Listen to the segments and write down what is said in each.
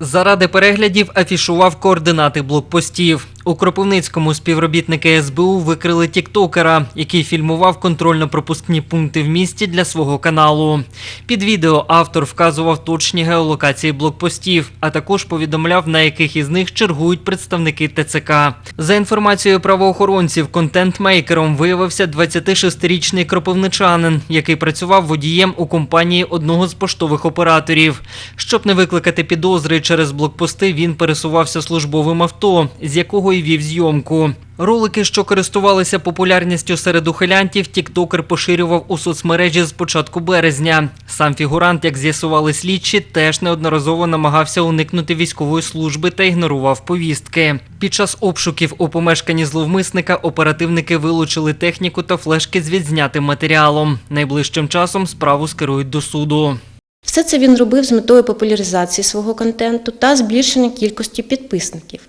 Заради переглядів афішував координати блокпостів. У Кропивницькому співробітники СБУ викрили тіктокера, який фільмував контрольно-пропускні пункти в місті для свого каналу. Під відео автор вказував точні геолокації блокпостів, а також повідомляв, на яких із них чергують представники ТЦК. За інформацією правоохоронців, контент-мейкером виявився 26-річний кропивничанин, який працював водієм у компанії одного з поштових операторів. Щоб не викликати підозри через блокпости, він пересувався службовим авто, з якого вів зйомку. Ролики, що користувалися популярністю серед ухилянтів, тіктокер поширював у соцмережі з початку березня. Сам фігурант, як з'ясували слідчі, теж неодноразово намагався уникнути військової служби та ігнорував повістки. Під час обшуків у помешканні зловмисника оперативники вилучили техніку та флешки з відзнятим матеріалом. Найближчим часом справу скерують до суду. Все це він робив з метою популяризації свого контенту та збільшення кількості підписників.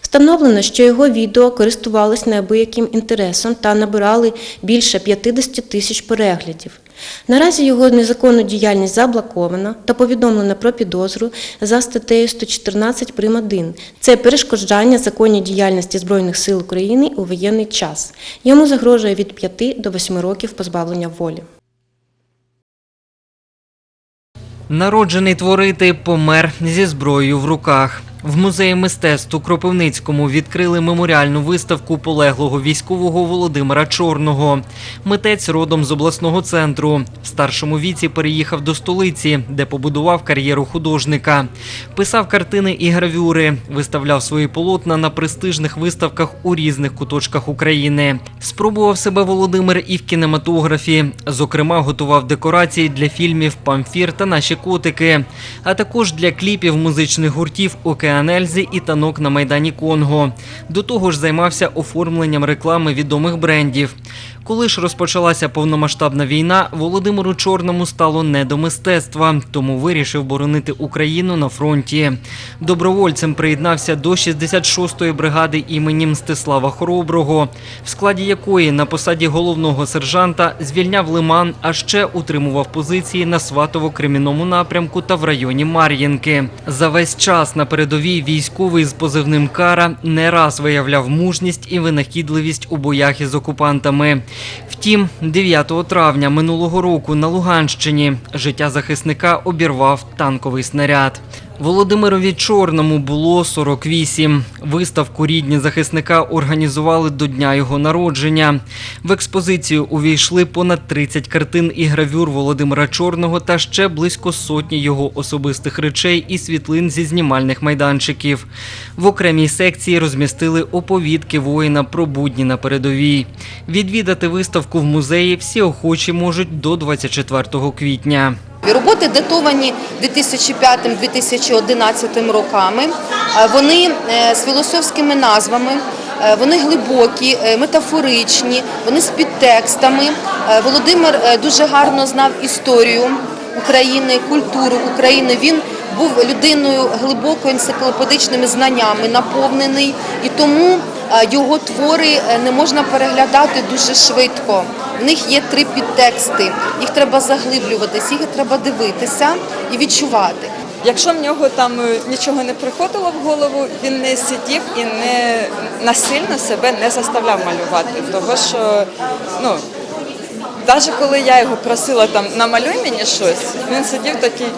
Встановлено, що його відео користувались неабияким інтересом та набирали більше 50 тисяч переглядів. Наразі його незаконну діяльність заблоковано та повідомлено про підозру за статтею 114 прим. 1. Це перешкоджання законній діяльності Збройних сил України у воєнний час. Йому загрожує від 5 до 8 років позбавлення волі. Народжений творити помер зі зброєю в руках. В музеї мистецтв у Кропивницькому відкрили меморіальну виставку полеглого військового Володимира Чорного. Митець родом з обласного центру. В старшому віці переїхав до столиці, де побудував кар'єру художника. Писав картини і гравюри, виставляв свої полотна на престижних виставках у різних куточках України. Спробував себе Володимир і в кінематографі. Зокрема, готував декорації для фільмів Памфір та наші котики, а також для кліпів музичних гуртів Океан Ельзи і танок на майдані Конго. До того ж, займався оформленням реклами відомих брендів. Коли ж розпочалася повномасштабна війна, Володимиру Чорному стало не до мистецтва, тому вирішив боронити Україну на фронті. Добровольцем приєднався до 66-ї бригади імені Мстислава Хороброго, в складі якої на посаді головного сержанта звільняв лиман, а ще утримував позиції на Сватово-Кремінному напрямку та в районі Мар'їнки. За весь час на передовій військовий з позивним Кара не раз виявляв мужність і винахідливість у боях із окупантами. Втім, 9 травня минулого року на Луганщині життя захисника обірвав танковий снаряд. Володимирові Чорному було 48. Виставку рідні захисника організували до дня його народження. В експозицію увійшли понад 30 картин і гравюр Володимира Чорного та ще близько сотні його особистих речей і світлин зі знімальних майданчиків. В окремій секції розмістили оповідки воїна про будні на передовій. Відвідати виставку в музеї всі охочі можуть до 24 квітня. Роботи датовані 2005-2011 роками. Е, Вони е, з філософськими назвами, е, вони глибокі, метафоричні, вони з підтекстами. Володимир дуже гарно знав історію України, культуру України. Він був людиною глибоко енциклопедичними знаннями, наповнений, і тому його твори е, не можна переглядати дуже швидко. В них є три підтексти. Їх треба заглиблюватись, їх треба дивитися і відчувати. Якщо в нього там е, нічого не приходило в голову, він не сидів і не насильно себе не заставляв малювати. Того що, ну, навіть коли я його просила там намалюй мені щось, він сидів такий.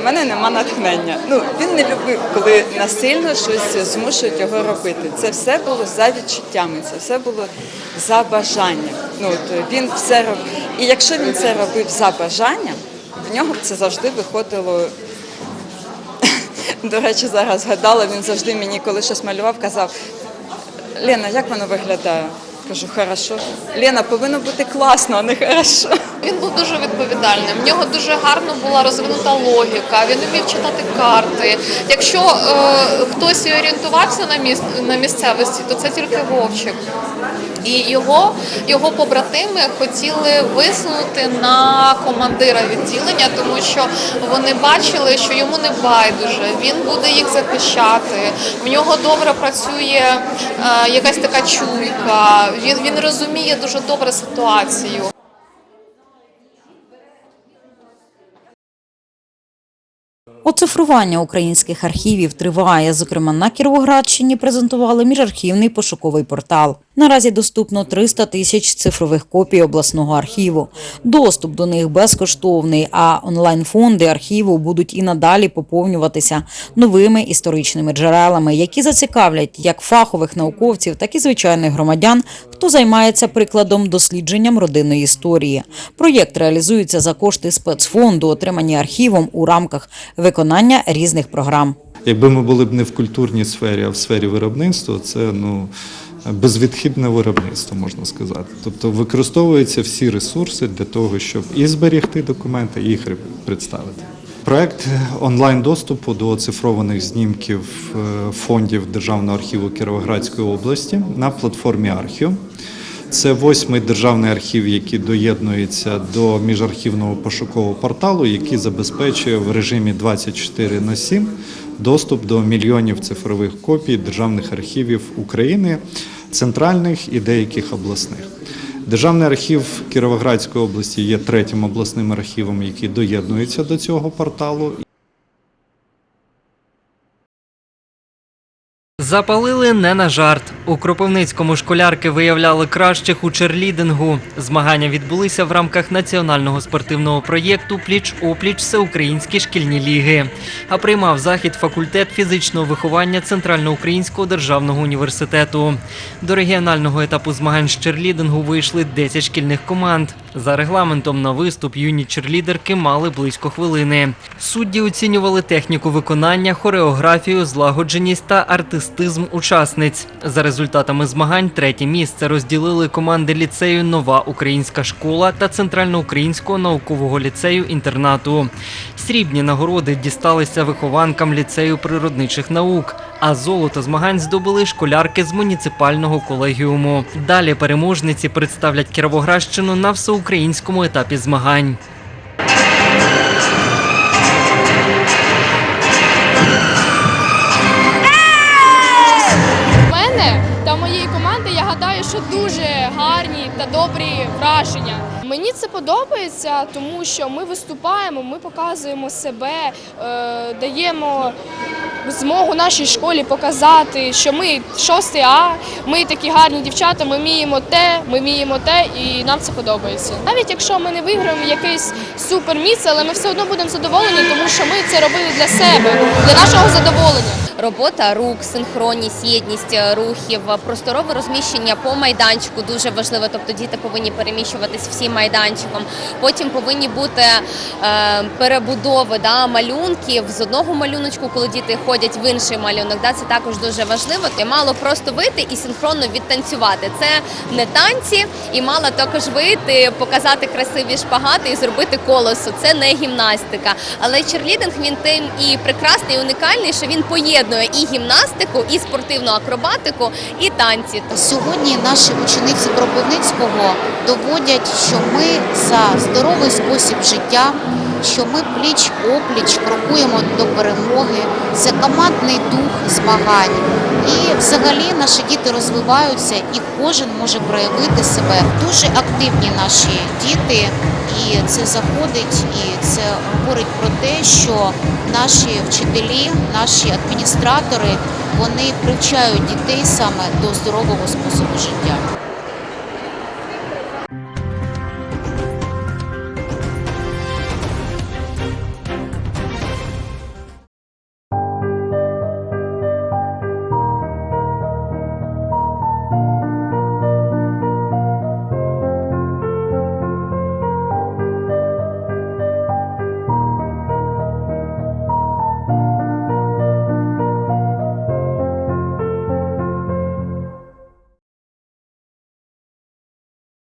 У мене нема натхнення. Ну він не любив, коли насильно щось змушують його робити. Це все було за відчуттями, це все було за бажанням. Ну от він все робив. І якщо він це робив за бажанням, в нього це завжди виходило до речі, зараз згадала, він завжди мені, коли щось малював, казав: Лена, як воно виглядає? Кажу, хорошо. Лена, повинно бути класно, а не хорошо. Він був дуже відповідальним. В нього дуже гарно була розвинута логіка. Він вмів читати карти. Якщо е, хтось і орієнтувався на міс на місцевості, то це тільки Вовчик. І його, його побратими хотіли висунути на командира відділення, тому що вони бачили, що йому не байдуже. Він буде їх захищати. В нього добре працює е, якась така чуйка. Він, він розуміє дуже добре ситуацію. Оцифрування українських архівів триває. Зокрема, на Кіровоградщині презентували міжархівний пошуковий портал. Наразі доступно 300 тисяч цифрових копій обласного архіву. Доступ до них безкоштовний, а онлайн-фонди архіву будуть і надалі поповнюватися новими історичними джерелами, які зацікавлять як фахових науковців, так і звичайних громадян, хто займається прикладом дослідженням родинної історії. Проєкт реалізується за кошти спецфонду, отримані архівом у рамках виконання різних програм. Якби ми були б не в культурній сфері, а в сфері виробництва, це ну безвідхідне виробництво, можна сказати. Тобто використовуються всі ресурси для того, щоб і зберігти документи, і їх представити. Проект онлайн доступу до оцифрованих знімків е, фондів Державного архіву Кіровоградської області на платформі Архіо. Це восьмий державний архів, який доєднується до міжархівного пошукового порталу, який забезпечує в режимі 24 на 7 доступ до мільйонів цифрових копій державних архівів України, центральних і деяких обласних. Державний архів Кіровоградської області є третім обласним архівом, який доєднується до цього порталу. Запалили не на жарт. У Кропивницькому школярки виявляли кращих у черлідингу. Змагання відбулися в рамках національного спортивного проєкту Пліч опліч Всеукраїнські шкільні ліги. А приймав захід факультет фізичного виховання Центральноукраїнського державного університету. До регіонального етапу змагань з черлідингу вийшли 10 шкільних команд. За регламентом на виступ юні черлідерки мали близько хвилини. Судді оцінювали техніку виконання, хореографію, злагодженість та артистизм учасниць. За результатами змагань третє місце розділили команди ліцею Нова Українська школа та Центральноукраїнського наукового ліцею інтернату. Срібні нагороди дісталися вихованкам ліцею природничих наук. А золото змагань здобули школярки з муніципального колегіуму. Далі переможниці представлять Кіровоградщину на всеукраїнському етапі змагань. Команди я гадаю, що дуже гарні та добрі враження. Мені це подобається, тому що ми виступаємо, ми показуємо себе, е, даємо змогу нашій школі показати, що ми 6 А, ми такі гарні дівчата, ми вміємо те, ми вміємо те, і нам це подобається. Навіть якщо ми не виграємо якесь супер місце, але ми все одно будемо задоволені, тому що ми це робили для себе, для нашого задоволення. Робота рук, синхронність, єдність е, рухів, просторове розміщення по майданчику дуже важливо. Тобто діти повинні переміщуватись всім майданчиком. Потім повинні бути е, перебудови да, малюнків з одного малюночку, коли діти ходять в інший малюнок. Да, це також дуже важливо. І мало просто вийти і синхронно відтанцювати. Це не танці, і мало також вийти, показати красиві шпагати і зробити колесо. Це не гімнастика. Але черлідинг він тим і прекрасний, і унікальний, що він поєднує і гімнастику, і спортивну акробатику, і танці. Сьогодні наші учениці Кропивницького доводять, що ми за здоровий спосіб життя, що ми пліч опліч крокуємо до перемоги. Це командний дух змагань. І взагалі наші діти розвиваються, і кожен може проявити себе. Дуже активні наші діти, і це заходить, і це говорить про те, що наші вчителі, наші адміністратори вони привчають дітей саме до здорового способу життя.